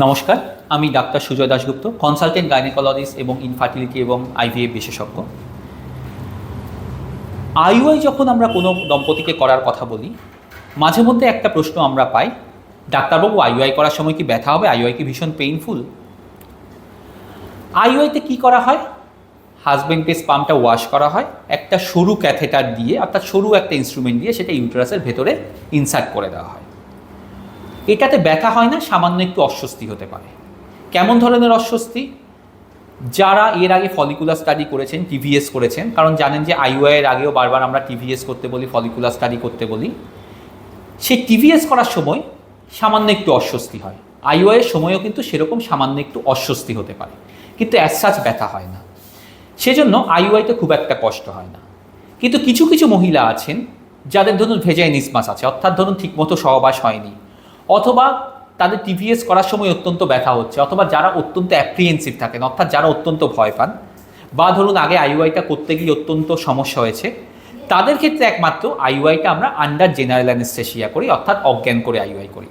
নমস্কার, আমি doctor Sujoy Dasgupta consultant gynaecologist এবং ইনফার্টিলিটি এবং আইভিএফ বিশেষজ্ঞ। আইওআই যখন আমরা কোনো দম্পতিকে করার কথা বলি, মাঝে মধ্যে একটা প্রশ্ন আমরা পাই, ডাক্তারবাবু আইওআই করার সময় কি ব্যথা হবে? আইওআই কি ভীষণ পেইনফুল আইওআইতে কি করা হয়? হাজবেন্ডের স্পামটা ওয়াশ করা হয়, একটা সরু ক্যাথেটার দিয়ে, অর্থাৎ সরু একটা ইনস্ট্রুমেন্ট দিয়ে সেটা ইউটেরাসের ভেতরে ইনসার্ট করে দেওয়া হয়। এটাতে ব্যথা হয় না, সামান্য একটু অস্বস্তি হতে পারে। কেমন ধরনের অস্বস্তি? যারা এর আগে ফলিকুলার স্টাডি করেছেন টিভিএস করেছেন, কারণ জানেন যে আইওআই এর আগেও বারবার আমরা টিভিএস করতে বলি ফলিকুলার স্টাডি করতে বলি সেই টিভিএস করার সময় সামান্য একটু অস্বস্তি হয়। আইওআই এর সময়ও কিন্তু সেরকম সামান্য একটু অস্বস্তি হতে পারে। কিন্তু অ্যাসাচ ব্যথা হয় না। সেজন্য আইওআইতে খুব একটা কষ্ট হয় না। কিন্তু কিছু কিছু মহিলা আছেন, যাদের ধরুন ভেজাই নিসমাস আছে, অর্থাৎ ধরুন ঠিকমতো সহবাস হয়নি অথবা তাদের টিভিএস করার সময় অত্যন্ত ব্যথা হচ্ছে, অথবা যারা অত্যন্ত অ্যাপ্রিহেন্সিভ থাকেন, অর্থাৎ যারা অত্যন্ত ভয় পান, বা ধরুন আগে আইওআইটা করতে গিয়ে অত্যন্ত সমস্যা হয়েছে, তাদের ক্ষেত্রে একমাত্র আইওআইটা আমরা আন্ডার জেনারেল অ্যানেস্থেশিয়া করি, অর্থাৎ অজ্ঞান করে আইওআই করি।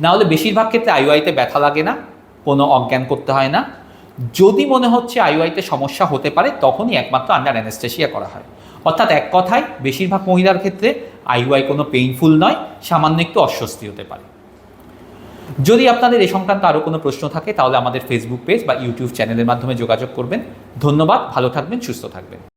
নাহলে বেশিরভাগ ক্ষেত্রে আইওআইতে ব্যথা লাগে না, কোনো অজ্ঞান করতে হয় না। যদি মনে হচ্ছে আইওআইতে সমস্যা হতে পারে, তখনই একমাত্র আন্ডার অ্যানেস্থেশিয়া করা হয়। অর্থাৎ এক কথায়, বেশিরভাগ মহিলার ক্ষেত্রে আইওআই কোনো পেইনফুল নয়, সামান্য একটু অস্বস্তি হতে পারে। যদি আপনাদের এ সংক্রান্ত আরও কোনো প্রশ্ন থাকে, তাহলে আমাদের ফেসবুক পেজ বা ইউটিউব চ্যানেলের মাধ্যমে যোগাযোগ করবেন। ধন্যবাদ, ভালো থাকবেন, সুস্থ থাকবেন।